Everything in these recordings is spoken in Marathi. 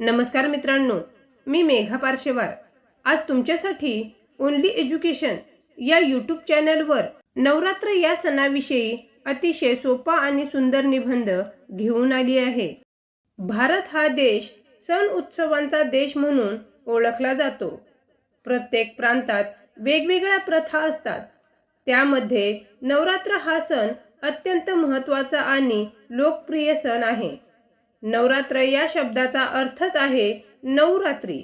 नमस्कार मित्रांनो मी मेघा पारशेवार आज तुमच्यासाठी ओनली एज्युकेशन या यूट्यूब चॅनलवर नवरात्र या सणाविषयी अतिशय सोपा आणि सुंदर निबंध घेऊन आली आहे. भारत हा देश सण उत्सवांचा देश म्हणून ओळखला जातो. प्रत्येक प्रांतात वेगवेगळ्या प्रथा असतात. त्यामध्ये नवरात्र हा सण अत्यंत महत्त्वाचा आणि लोकप्रिय सण आहे. नवरात्र या शब्दाचा अर्थच आहे नवरात्री.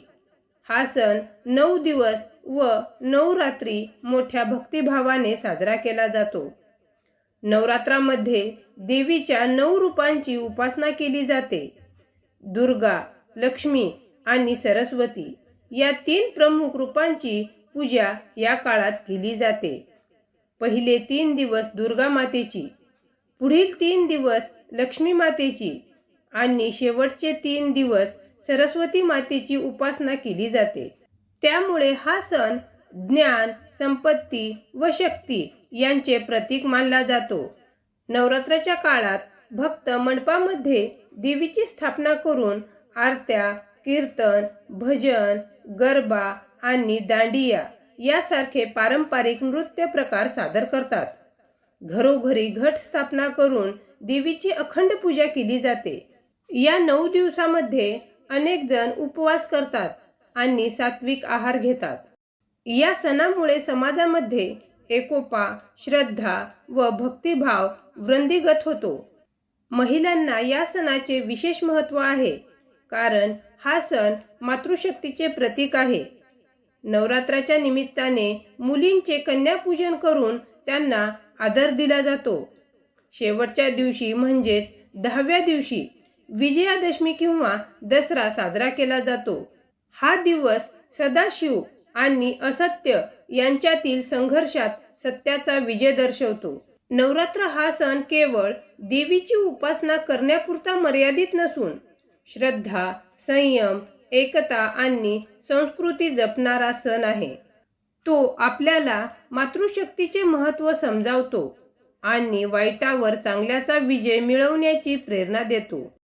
हा सण नऊ दिवस व नऊ रात्री मोठ्या भक्तिभावाने साजरा केला जातो. नवरात्रामध्ये देवीच्या नऊ रूपांची उपासना केली जाते. दुर्गा लक्ष्मी आणि सरस्वती या तीन प्रमुख रूपांची पूजा या काळात केली जाते. पहिले तीन दिवस दुर्गा मातेची पुढील तीन दिवस लक्ष्मी मातेची आणि शेवटचे तीन दिवस सरस्वती मातेची उपासना केली जाते. त्यामुळे हा सण ज्ञान संपत्ती व शक्ती यांचे प्रतीक मानला जातो. नवरात्राच्या काळात भक्त मंडपामध्ये देवीची स्थापना करून आरत्या कीर्तन भजन गरबा आणि दांडिया यासारखे पारंपरिक नृत्य प्रकार सादर करतात. घरोघरी घट स्थापना करून देवीची अखंड पूजा केली जाते. या नऊ दिवसामध्ये अनेक जण उपवास करतात आणि सात्विक आहार घेतात. या सणामुळे समाजामध्ये एकोपा श्रद्धा व भक्तिभाव वृंदीगत होतो. महिलांना या सणाचे विशेष महत्त्व आहे कारण हा सण मातृशक्तीचे प्रतीक आहे. नवरात्राच्या निमित्ताने मुलींचे कन्यापूजन करून त्यांना आदर दिला जातो. शेवटच्या दिवशी म्हणजेच दहाव्या दिवशी विजयादशमी किंवा दसरा साजरा केला जातो. हा दिवस सदाशिव आणि असत्य यांच्यातील संघर्षात सत्याचा विजय दर्शवतो. नवरात्र हा सण केवळ देवीची उपासना करण्यापुरता मर्यादित नसून श्रद्धा संयम एकता आणि संस्कृती जपणारा सण आहे. तो आपल्याला मातृशक्तीचे महत्त्व समजावतो आणि वाईटावर चांगल्याचा विजय मिळवण्याची प्रेरणा देतो.